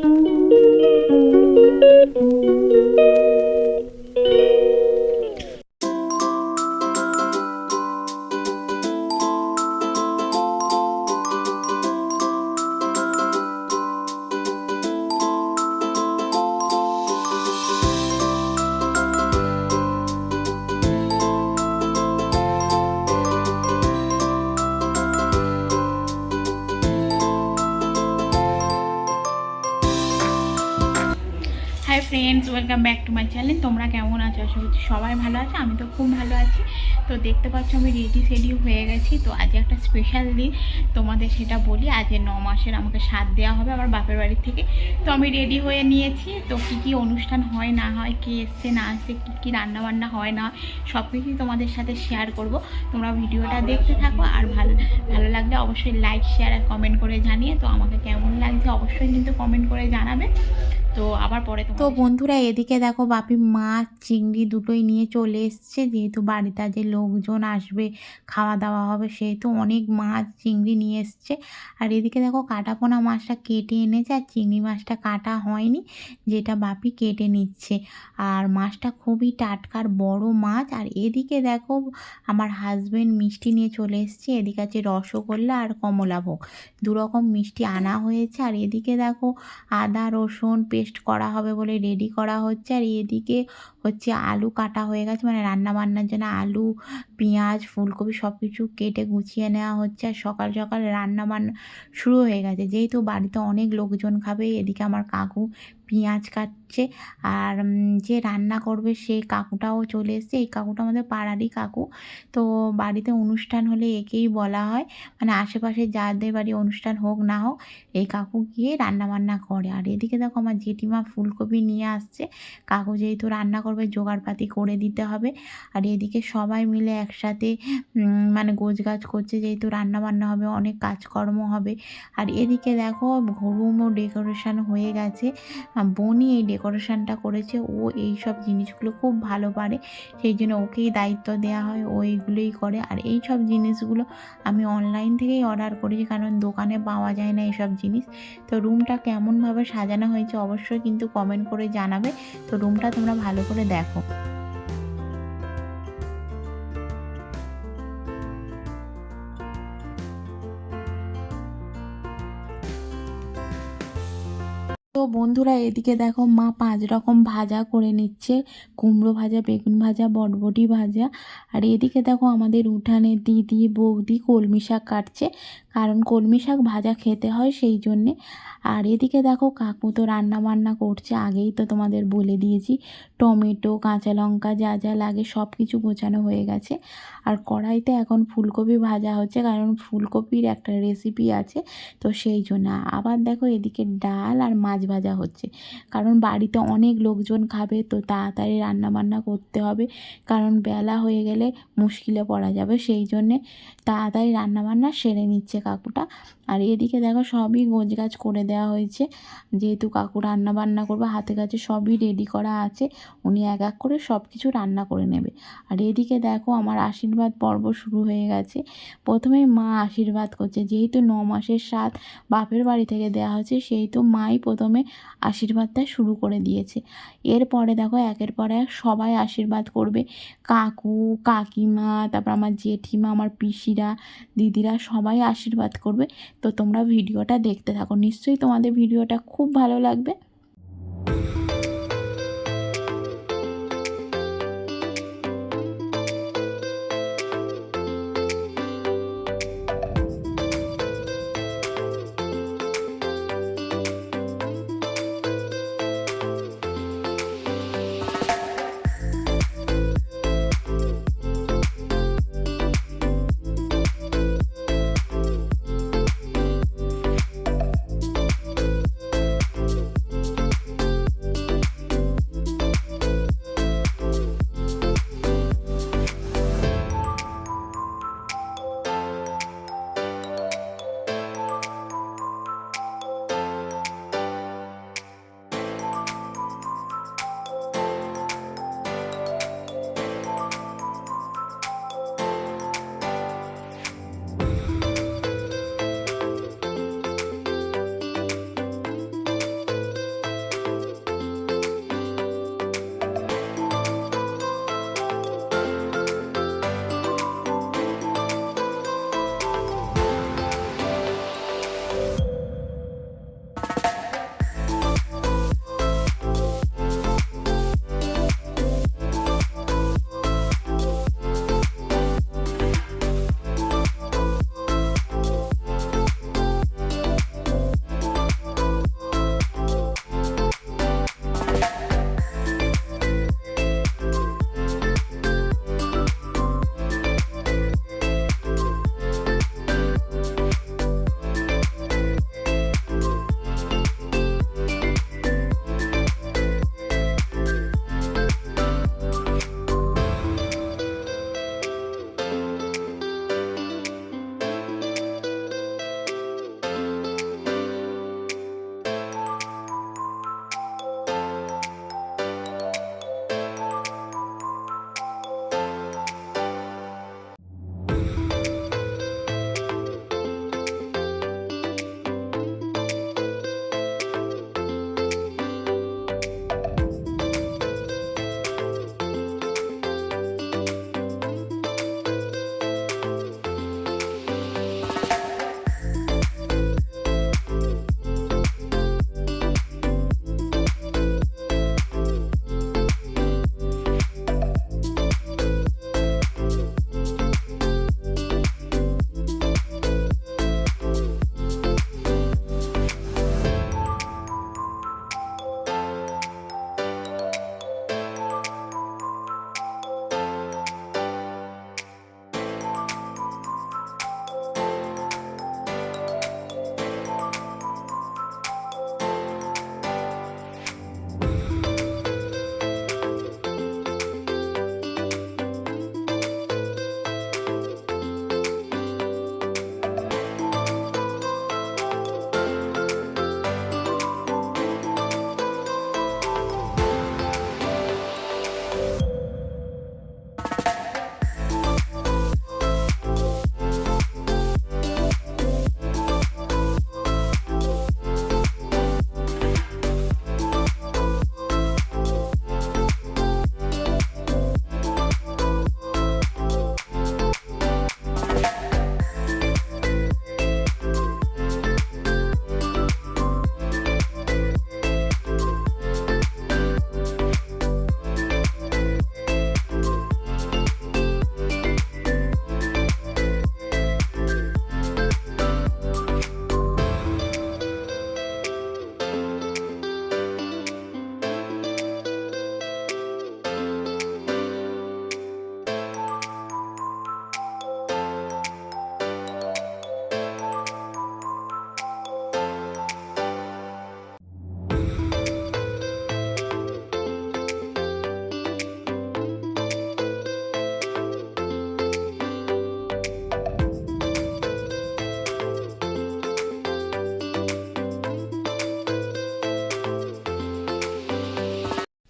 Música friends welcome back to my channel তোমরা কেমন আছো? আশা করছি সবাই ভালো আছে। আমি তো খুব ভালো আছি। তো দেখতে পাচ্ছ আমি রেডি সেডি হয়ে গেছি। তো আজ একটা স্পেশাল দিন। তোমাদের সেটা বলি আজ ন মাসের আমাকে সাথ দেওয়া হবে আমার বাপের বাড়ির থেকে। তো আমি রেডি হয়ে নিয়েছি। তো কী কী অনুষ্ঠান হয়, না হয়, কে এসছে, না আসছে কী কী রান্নাবান্না হয়, না সব কিছুই তোমাদের সাথে শেয়ার করব। তোমরা ভিডিওটা দেখতে থাকো আর ভালো ভালো লাগলে অবশ্যই লাইক শেয়ার আর কমেন্ট করে জানিয়ে। তো আমাকে কেমন লাগছে অবশ্যই কিন্তু কমেন্ট করে জানাবে। তো আবার পরে তো বন্ধুরা, এদিকে দেখো বাপি মাছ চিংড়ি দুটোই নিয়ে চলে এসছে। যেহেতু বাড়িতে যে লোকজন আসবে, খাওয়া দাওয়া হবে, সেহেতু অনেক মাছ চিংড়ি নিয়ে এসছে। আর এদিকে দেখো কাটাপোনা মাছটা কেটে এনেছে আর চিংড়ি মাছটা কাটা হয়নি, যেটা বাপি কেটে নিচ্ছে। আর মাছটা খুবই টাটকার, বড় মাছ। আর এদিকে দেখো আমার হাজবেন্ড মিষ্টি নিয়ে চলে এসছে। এদিকে আছে রসগোল্লা আর কমলাভোগ দু রকম মিষ্টি আনা হয়েছে। আর এদিকে দেখো আদা, রসুন পেস্ট করা হবে বলে রেডি করা হচ্ছে। আর এদিকে হচ্ছে আলু কাটা হয়ে গেছে। মানে রান্না বান্নার জন্য আলু, পেঁয়াজ, ফুলকপি সব কিছু কেটে গুছিয়ে নেওয়া হচ্ছে। আর সকাল সকাল রান্না বান্না শুরু হয়ে গেছে। যেহেতু বাড়িতে অনেক লোকজন খাবে এদিকে আমার কাকু পেঁয়াজ কাটছে আর যে রান্না করবে সেই কাকুটাও চলে এসছে। এই কাকুটা আমাদের পাড়ারই কাকু। তো বাড়িতে অনুষ্ঠান হলে একেই বলা হয়। মানে আশেপাশে যাদের বাড়ি অনুষ্ঠান হোক না হোক, এই কাকু গিয়ে রান্না বান্না করে। আর এদিকে দেখো আমার জেঠিমা ফুলকপি নিয়ে আসছে। কাকু যেহেতু রান্না করবে, জোগাড়পাতি করে দিতে হবে। আর এদিকে সবাই মিলে একসাথে মানে গোছগাছ করছে। যেহেতু রান্না বান্না হবে, অনেক কাজকর্ম হবে। আর এদিকে দেখো ঘরুমও ডেকোরেশন হয়ে গেছে। বনি এই ডেকোরেশনটা করেছে, ও এই সব জিনিসগুলো খুব ভালো পারে। সেই জন্য ওকেই দায়িত্ব দেওয়া হয়, ও এইগুলোই করে। আর এই সব জিনিসগুলো আমি অনলাইন থেকেই অর্ডার করেছি, কারণ দোকানে পাওয়া যায় না এইসব জিনিস। তো রুমটা কেমনভাবে সাজানো হয়েছে অবশ্যই কিন্তু কমেন্ট করে জানাবে। তো রুমটা তোমরা ভালো করে দেখো। তো বন্ধুরা এদিকে দেখো মা পাঁচ রকম ভাজা করে নিচ্ছে। কুমড়ো ভাজা, বেগুন ভাজা, বটবটি ভাজা। আর এদিকে দেখো আমাদের উঠানে দিদি, বৌদি কলমি শাক কাটছে। কারণ কলমি শাক ভাজা খেতে হয় সেই জন্যে। আর এদিকে দেখো কাকু তো রান্না বান্না করছে। আগেই তো তোমাদের বলে দিয়েছি, টমেটো, কাঁচা লঙ্কা যা যা লাগে সব কিছু গোছানো হয়ে গেছে। আর কড়াইতে এখন ফুলকপি ভাজা হচ্ছে, কারণ ফুলকপির একটা রেসিপি আছে, তো সেই জন্য। আবার দেখো এদিকে ডাল আর মাছ ভাজা হচ্ছে। কারণ বাড়িতে অনেক লোকজন খাবে, তো তাড়াতাড়ি রান্নাবান্না করতে হবে। কারণ বেলা হয়ে গেলে মুশকিলে পড়া যাবে সেই জন্যে তাড়াতাড়ি রান্নাবান্না সেরে নিচ্ছে কাকুটা। আর এদিকে দেখো সবই গোজ গাছ করে দেওয়া হয়েছে। যেহেতু কাকু রান্না বান্না করবে, হাতে কাছে সবই রেডি করা আছে। উনি এক এক করে সব কিছু রান্না করে নেবে। আর এদিকে দেখো আমার আশীর্বাদ পর্ব শুরু হয়ে গেছে। প্রথমে মা আশীর্বাদ করছে। যেহেতু ন মাসের সাত বাপের বাড়ি থেকে দেওয়া হয়েছে, সেহেতু মাই প্রথমে আশীর্বাদটা শুরু করে দিয়েছে। এরপরে দেখো একের পর এক সবাই আশীর্বাদ করবে। কাকু, কাকিমা, তারপর আমার জেঠিমা, আমার পিসিরা, দিদিরা সবাই আশীর্বাদ করবে। তো তোমরা ভিডিওটা দেখতে থাকো। নিশ্চয়ই তোমাদের ভিডিওটা খুব ভালো লাগবে।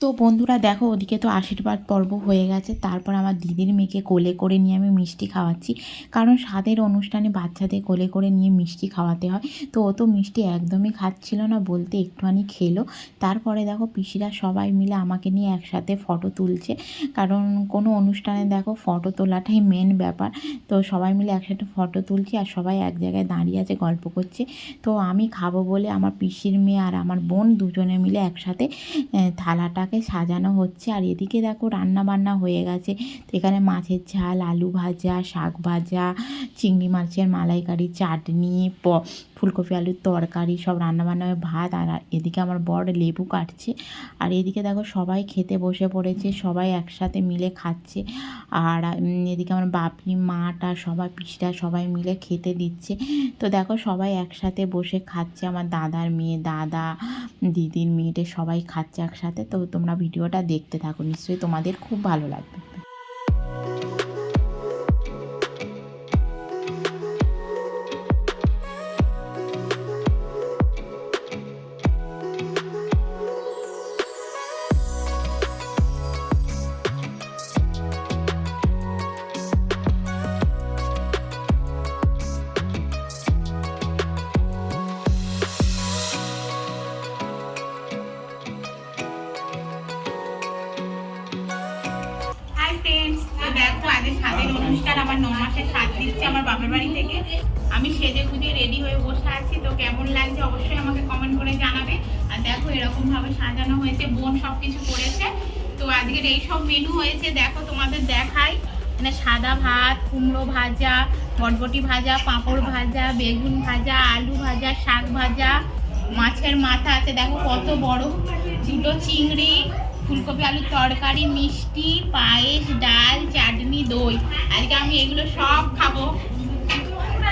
তো বন্ধুরা দেখো ওদিকে তো আশীর্বাদ পর্ব হয়ে গেছে। তারপর আমার দিদির মেয়েকে কোলে করে নিয়ে আমি মিষ্টি খাওয়াচ্ছি। কারণ স্বাদের অনুষ্ঠানে বাচ্চাদের কোলে করে নিয়ে মিষ্টি খাওয়াতে হয়। তো ও তো মিষ্টি একদমই খাচ্ছিল না বলতে একটুখানি খেলো। তারপরে দেখো পিসিরা সবাই মিলে আমাকে নিয়ে একসাথে ফটো তুলছে। কারণ কোনো অনুষ্ঠানে দেখো ফটো তোলাটাই মেন ব্যাপার। তো সবাই মিলে একসাথে ফটো তুলছি আর সবাই এক জায়গায় দাঁড়িয়ে আছে গল্প করছে। তো আমি খাব বলে আমার পিসির মেয়ে আর আমার বোন দুজনে মিলে একসাথে আহ, থালাটাকে সাজানো হচ্ছে। আর এদিকে দেখো রান্না বান্না হয়ে গেছে। এখানে মাছের ঝাল, আলু ভাজা, শাক ভাজা, চিংড়ি মাছের মালাইকারি, চাটনি, প ফুলকপি, আলুর তরকারি, সব রান্নাবান্না ভাত আর এদিকে আমার বড় লেবু কাটছে। আর এদিকে দেখো সবাই খেতে বসে পড়েছে, সবাই একসাথে মিলে খাচ্ছে। আর এদিকে আমার বাপি, মাটা, সবাই পিসরা সবাই মিলে খেতে দিচ্ছে। তো দেখো সবাই একসাথে বসে খাচ্ছে, আমার দাদার মেয়ে, দাদা, দিদির মেয়েটে সবাই খাচ্ছে একসাথে। তো তোমরা ভিডিওটা দেখতে থাকো, নিশ্চয়ই তোমাদের খুব ভালো লাগবে। আজকে স্বাদের অনুষ্ঠান আমার ন মাসের স্বাদ দিচ্ছে আমার বাপের বাড়ি থেকে। আমি সেজে গুজে রেডি হয়ে বসে আছি, তো কেমন লাগছে অবশ্যই আমাকে কমেন্ট করে জানাবে। আর দেখো, এরকমভাবে সাজানো হয়েছে, বোন সব কিছু করেছে। তো আজকের এই সব মেনু হয়েছে, দেখো, তোমাদের দেখাই। মানে সাদা ভাত, কুমড়ো ভাজা, বটবটি ভাজা, পাঁপড় ভাজা, বেগুন ভাজা, আলু ভাজা, শাক ভাজা, মাছের মাথা আছে। দেখো, কত বড়। দুটো চিংড়ি ফুলকপি, আলুর তরকারি, মিষ্টি, পায়েস, ডাল, চাটনি, দই। আজকে আমি এগুলো সব খাব।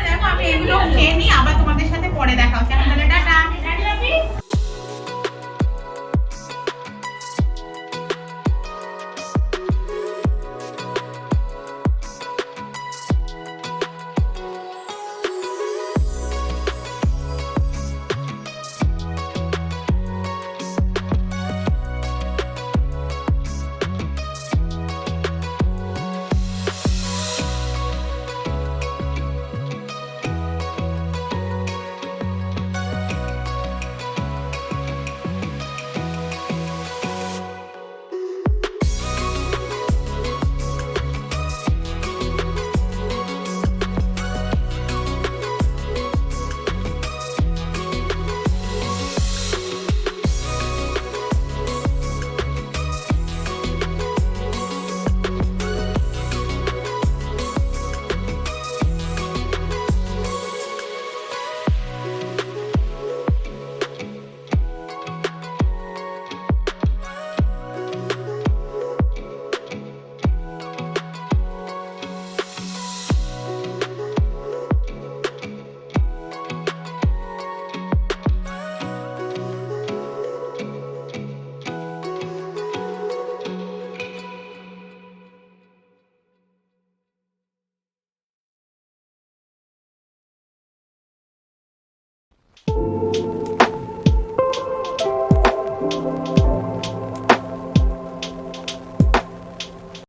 দেখো, আমি এগুলো খেয়ে নিই, আবার তোমাদের সাথে পরে দেখাও। হচ্ছে টাটা।